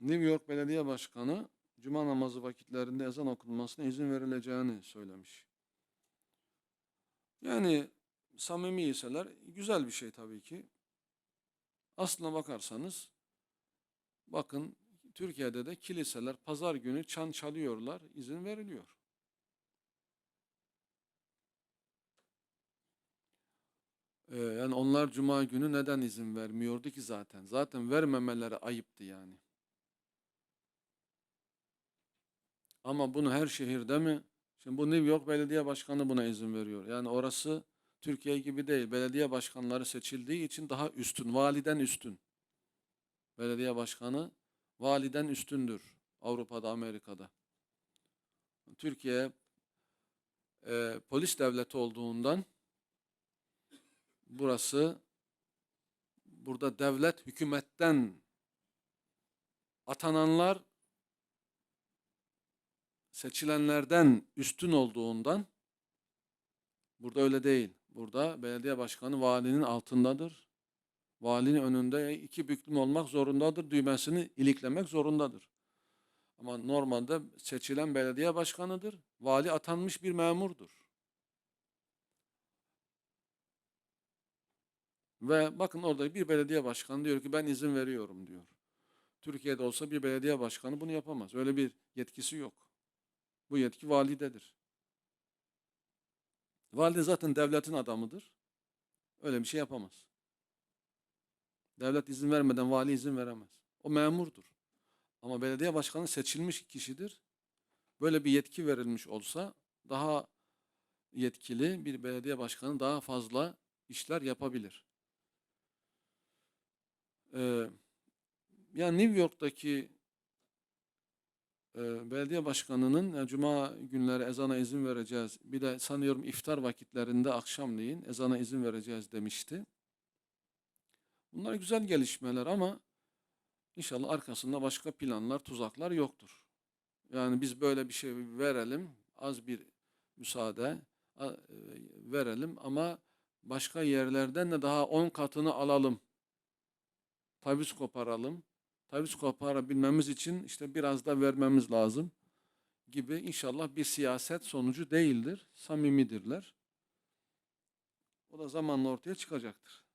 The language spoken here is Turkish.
New York Belediye Başkanı cuma namazı vakitlerinde ezan okunmasına izin verileceğini söylemiş. Yani samimi iseler güzel bir şey tabii ki. Aslına bakarsanız bakın Türkiye'de de kiliseler pazar günü çan çalıyorlar, izin veriliyor. Ee, yani onlar cuma günü neden izin vermiyordu ki zaten? Zaten vermemeleri ayıptı yani. Ama bunu her şehirde mi? Şimdi bu New York Belediye Başkanı buna izin veriyor. Yani orası Türkiye gibi değil. Belediye başkanları seçildiği için daha üstün, validen üstün. Belediye başkanı validen üstündür Avrupa'da, Amerika'da. Türkiye e, polis devleti olduğundan burası burada devlet hükümetten atananlar seçilenlerden üstün olduğundan burada öyle değil. Burada belediye başkanı valinin altındadır. Valinin önünde iki büklüm olmak zorundadır. Düğmesini iliklemek zorundadır. Ama normalde seçilen belediye başkanıdır. Vali atanmış bir memurdur. Ve bakın orada bir belediye başkanı diyor ki ben izin veriyorum diyor. Türkiye'de olsa bir belediye başkanı bunu yapamaz. Öyle bir yetkisi yok. Bu yetki validedir. Valide zaten devletin adamıdır. Öyle bir şey yapamaz. Devlet izin vermeden vali izin veremez. O memurdur. Ama belediye başkanı seçilmiş kişidir. Böyle bir yetki verilmiş olsa daha yetkili bir belediye başkanı daha fazla işler yapabilir. Ee, yani New York'taki e, belediye başkanının e, cuma günleri ezana izin vereceğiz. Bir de sanıyorum iftar vakitlerinde akşamleyin ezana izin vereceğiz demişti. Bunlar güzel gelişmeler ama inşallah arkasında başka planlar, tuzaklar yoktur. Yani biz böyle bir şey verelim, az bir müsaade e, verelim ama başka yerlerden de daha on katını alalım. Taviz koparalım. Taviz koparabilmemiz için işte biraz da vermemiz lazım gibi inşallah bir siyaset sonucu değildir. Samimidirler. O da zamanla ortaya çıkacaktır.